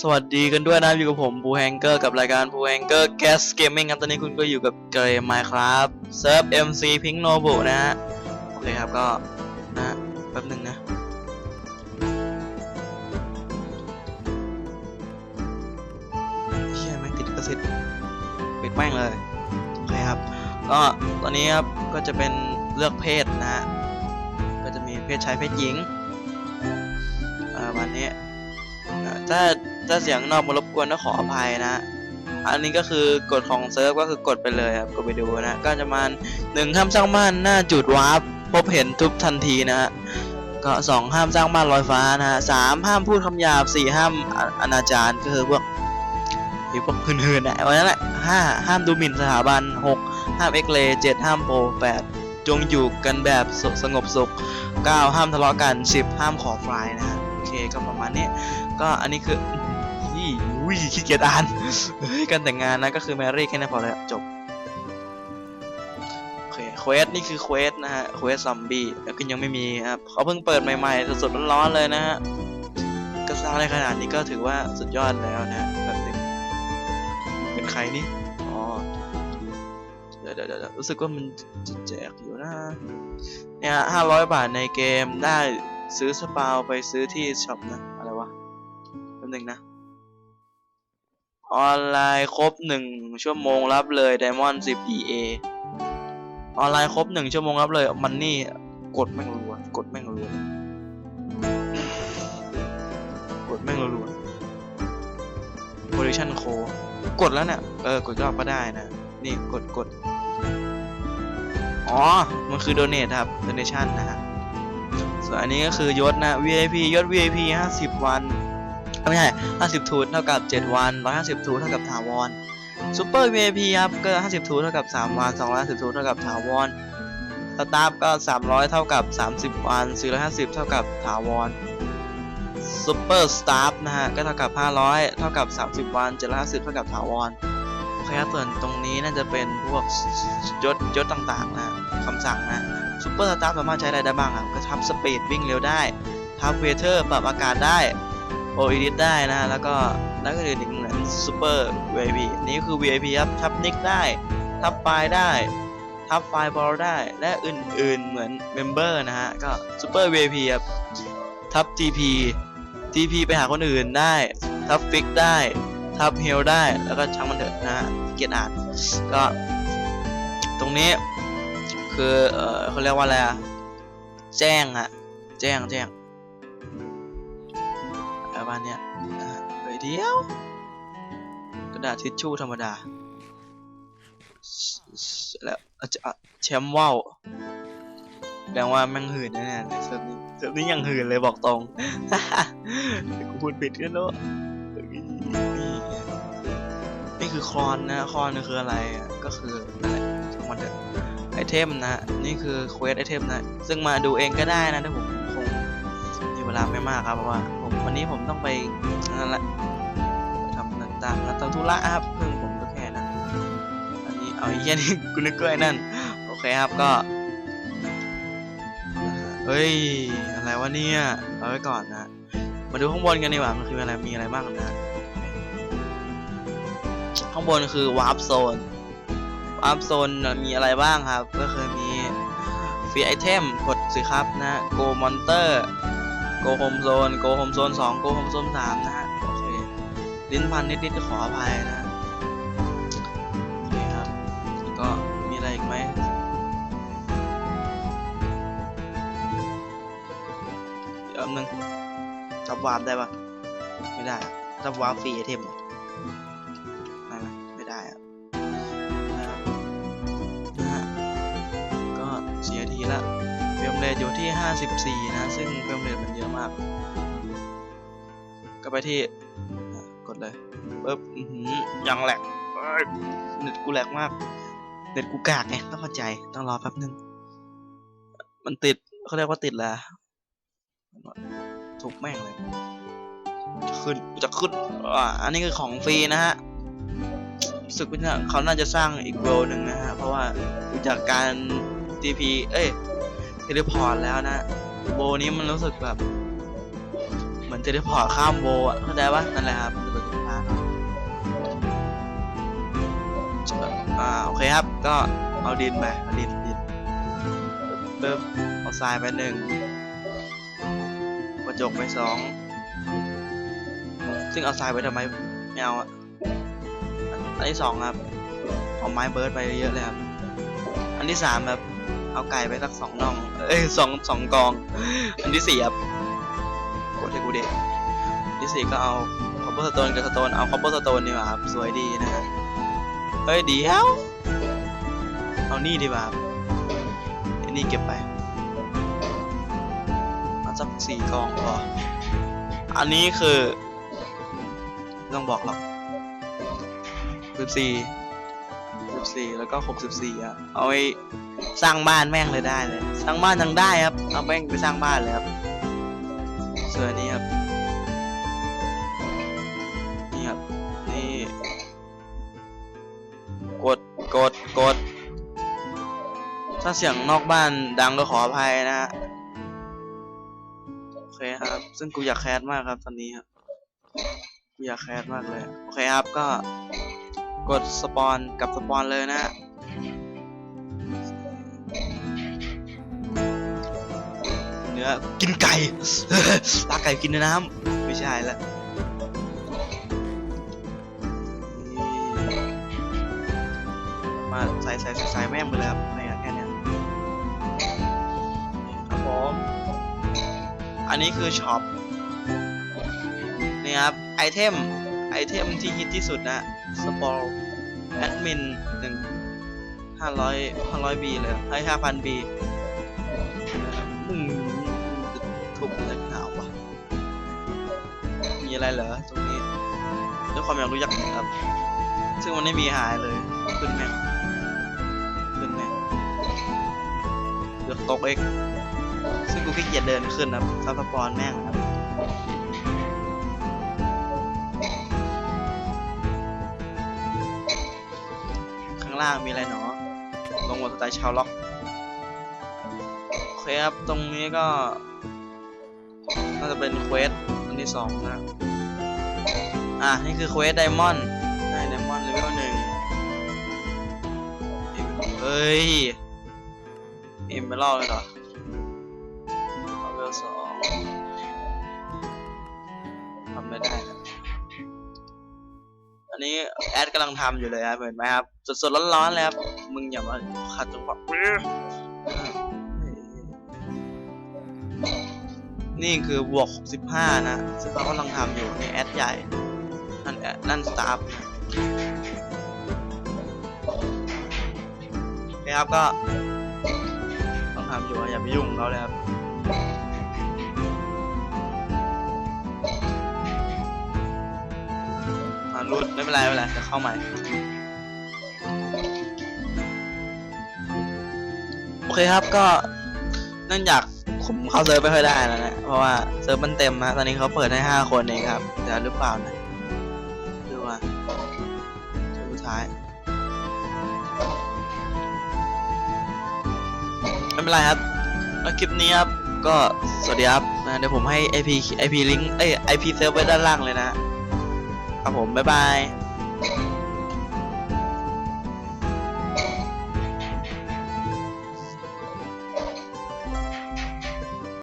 สวัสดีกันด้วยนะอยู่กับผมบูแฮงเกอร์กับรายการบูแฮงเกอร์แกสเกมมิ่งครับตอนนี้คุณก็อยู่กับเกมไมค์ครับเซิร์ฟ MC Pink Noble นะฮะโอเคครับก็นะแป๊บหนึ่งนะเฮียแม่งติดกระสิทปิดแม่งเลยโอเคครับก็ตอนนี้ครับก็จะเป็นเลือกเพศนะฮะก็จะมีเพศชายเพศหญิงอ่อวันนี้ถ้า ถ้าเสียงนอกมารบกวนก็ขออภัยนะ อันนี้ก็คือกฎของเซิร์ฟก็คือกดไปเลยครับกดไปดูนะ ก็จะมาหนึ่งห้ามสร้างบ้านหน้าจุดวาร์ปพบเห็นทุบทันทีนะฮะก็สองห้ามสร้างบ้านลอยฟ้านะฮะสามห้ามพูดคำหยาบสี่ห้ามอนาจารก็คือพวกไอพวกหืนๆนะวันนั้นแหละห้าห้ามดูหมิ่นสถาบันหกห้ามเอ็กเลเจ็ดห้ามโปรแปดจงอยู่กันแบบสสงบสุขเก้าห้ามทะเลาะกันสิบห้ามขอฟลายนะฮะโอเคก็ประมาณนี้ก็อันนี้คือ อุ้ยขี้เกียจอ่านการแต่งงานนะก็คือแมรี่แค่นั้นพอแล้วจบโอเคเควสนี่คือเควสนะฮะเควสซอมบี้แล้วก็ยังไม่มีครับเขาเพิ่งเปิดใหม่ๆสดๆร้อนๆเลยนะฮะก็สร้างได้ขนาดนี้ก็ถือว่าสุดยอดแล้วนะฮะแบบนึงเป็นใครนี่อ๋อเดี๋ยวเดี๋ยวรู้สึกว่ามันจะแจกอยู่นะเนี่ยห้าร้อยบาทในเกมได้ซื้อสปาวไปซื้อที่ช็อปนะอะไรวะแป๊บนึงนะ ออนไลน์ครบหนึ่งชั่วโมงรับเลย Diamond 10 EA ออนไลน์ครบหนึ่งชั่วโมงรับเลยมันนี่กดแม่งรัวกดแม่งรัวกดแม่งรัวๆ Position c o กดแล้วเนี่ยเออกดรอบก็ได้นะ นี่กดกดอ๋อ มันคือ Donate ครับ Donation นะฮะส่วนอันนี้ก็คือยศนะ VIP ยศ VIP 50 วัน ไม่ใช่50 ทูตเท่ากับ 7 วัน 150 ทูตเท่ากับถาวรซูเปอร์ VIP ครับก็ 50 ทูตเท่ากับ 3 วัน 250 ทูตเท่ากับถาวรสตาฟก็ 300 เท่ากับ 30 วัน 450 เท่ากับถาวรซูเปอร์สตาฟนะฮะก็เท่ากับ 500 เท่ากับ 30 วัน750 เท่ากับถาวรโอเคครับส่วนตรงนี้น่าจะเป็นพวกยศยศต่างๆนะคำสั่งนะซูเปอร์สตาฟสามารถใช้อะไรได้บ้างครับก็ทับสปีดวิ่งเร็วได้ทับเวเทอร์ปรับอากาศได้ โอเอดิได้นะแล้วก็แล้วก็อื่นอีกเหมือนซูเปอร์ VIP นี่คือ VIP ครับทับนิกได้ทับไฟล์ได้ทับไฟล์บอลได้และอื่นๆเหมือนเมมเบอร์นะฮะก็ซูเปอร์ VIP ครับทับ TP TP ไปหาคนอื่นได้ทับฟิกได้ทับเฮลได้แล้วก็ช่างมันเถอะนะฮะเกียจอ่านก็ตรงนี้คือเออเขาเรียกว่าอะไรอะแจ้งอะแจ้งแจ้ง เดียว กระดาษทิชชู่ธรรมดา แล้วอาจจะแชมป์ว่าวแปลว่าแม่งหื่นแน่ๆเซิร์ฟนี้เซิร์ฟนี้ยังหื่นเลยบอกตรงกูพูดผิดกันแล้วเนี่นี่คือคอนนะคอนคืออะไรก็คือนั่นแหละช่างมันเไอเทมนะ นี่คือเควสไอเทมนะ ซึ่งมาดูเองก็ได้นะถ้าผมคงมีเวลาไม่มากครับเพราะว่าผมวันนี้ผมต้องไปนั่นแหละ ตางๆแล้วตองธุระครับเพิ่งผมก็แค่นั้นอันนี้เอาอีกแค่นี้กูนึกก็ไอ้นั่นโอเคครับก็เฮ้ยอะไรวะเนี่ยเอาไว้ก่อนนะมาดูข้างบนกันดีกว่ามันคืออะไรมีอะไรบ้างนะข้างบนคือวาร์ปโซนวาร์ปโซนมีอะไรบ้างครับ ก็คือมีฟรีไอเทมกดสิครับนะโกมอนเตอร์โกโฮมโซนโกโฮมโซนสองโกโฮมโซนสามนะฮะ ลิ้นพันนิดๆก็ขออภัยนะโอเคครับก็มีอะไรอีกไหมเดี๋ยวนึงจับวาร์ปได้ปะไม่ได้จับวาร์ปฟรีไอเทมเหรอได้ไหมไม่ได้อะนะครับนะฮะก็เสียทีละเฟรมเรทอยู่ที่ 54 นะ ซึ่งเฟรมเรทมันเยอะมาก ก็ไปที่ ดเลยปึ๊บอือหือยังแหลกเน็ตกูแหลกมาก เน็ตกูกากไงต้องเข้าใจต้องรอแป๊บนึง มันติดเขาเรียกว่าติดแล้วทุบแม่งเลยจะขึ้นจะขึ้นอ่าอันนี้คือของฟรีนะฮะรู้สึกว่าเขาน่าจะสร้างอีกเวลหนึ่งนะฮะ เพราะว่าดูจากการ TP เอ้ยเทเลพอร์ตแล้วนะโบนี้มันรู้สึกแบบ เหมือนเทเลพอร์ตข้ามโบว์อะเข้าใจปะนั่นแหละครับ เคครับ ก็เอาดินไปเอาดินดินปึ๊บเอาทรายไปหนึ่งกระจกไปสองซึ่งเอาทรายไปทำไมไม่เอาอันที่สองครับเอาไม้เบิร์ดไปเยอะเลยครับอันที่สามครับเอาไก่ไปสักสองน่อง เอ้ยสองสองกอง อันที่สี่ครับกดให้กูเด็กอันที่สี่ก็เอาคอปเปอร์สโตนกับสโตนเอาคอปเปอร์สโตนดีกว่าครับ สวยดีนะฮะเฮ้ยเดี๋ยว เอานี่ดีกว่าไอ้นี่เก็บไปเอาสักสี่กองพออันนี้คือไม่ต้องบอกหรอกสิบสี่สิบสี่แล้วก็หกสิบสี่อะเอาไว้สร้างบ้านแม่งเลยได้เลย สร้างบ้านยังได้ครับ เอาแม่งไปสร้างบ้านเลยครับส่วนอันนี้ครับนี่ครับนี่กดกดกด ถ้าเสียงนอกบ้านดังก็ขออภัยนะฮะ โอเคครับ ซึ่งกูอยากแคสมากครับตอนนี้ครับ กูอยากแคสมากเลย โอเคครับก็กดสปอนกับสปอนเลยนะฮะเนื้อกินไก่ปลาไก่กินน้ำไม่ใช่ละมาใส่ใส่ใส่ใส่แม่งไปเลย อันนี้คือช็อปนี่ครับ ไอเทม ไอเทมที่ฮิตที่สุดนะสปอร์แอดมินหนึ่งห้าร้อยห้าร้อยบีเลยให้ห้าพันบีมึงทุบเลยหนาววะมีอะไรเหรอตรงนี้ด้วยความอยากรู้อยากเห็นครับ ซึ่งมันไม่มีหายเลยขึ้นแม่งขึ้นแม่งเลือกตกเอง ซึ่งกูขี้เกียจเดินขึ้นครับซับสปอนแม่งครับข้างล่างมีอะไรหนอลงหมดสไตล์ชาวล็อกโอเคครับตรงนี้ก็ น่าจะเป็นเควสอันที่สองนะอะ นี่คือเควสไดมอนด์ได้ไดมอนด์เลเวลหนึ่งเฮ้ยอิมไปรอบเลยเหรอ ได้นะอันนี้แอดกำลังทำอยู่เลยครับเห็นไหมครับ สดๆร้อนๆเลยครับ มึงอย่ามาขัดจังหวะนี่คือบวก 65 นะซึ่งเขากำลังทำอยู่ในแอดใหญ่ นั่นแอดนั่นสตาฟนะครับก็ต้องทำอยู่อย่าไปยุ่งเขาเลยครับ รุดไม่เป็นไรไม่เป็นไรจะเข้าใหม่โอเคครับก็เนื่องจากผมเข้าเซิร์ฟไม่ค่อยได้แล้วนะเพราะว่าเซิร์ฟมันเต็มนะตอนนี้เขาเปิดให้ห้าคนเองครับจะหรือเปล่านะดูว่าสุดท้ายไม่เป็นไรครับแล้วคลิปนี้ครับก็สวัสดีครับนะเดี๋ยวผมให้ IP IP ลิงก์เอ้ย IP เซิร์ฟไว้ด้านล่างเลยนะ ครับผมบ๊ายบาย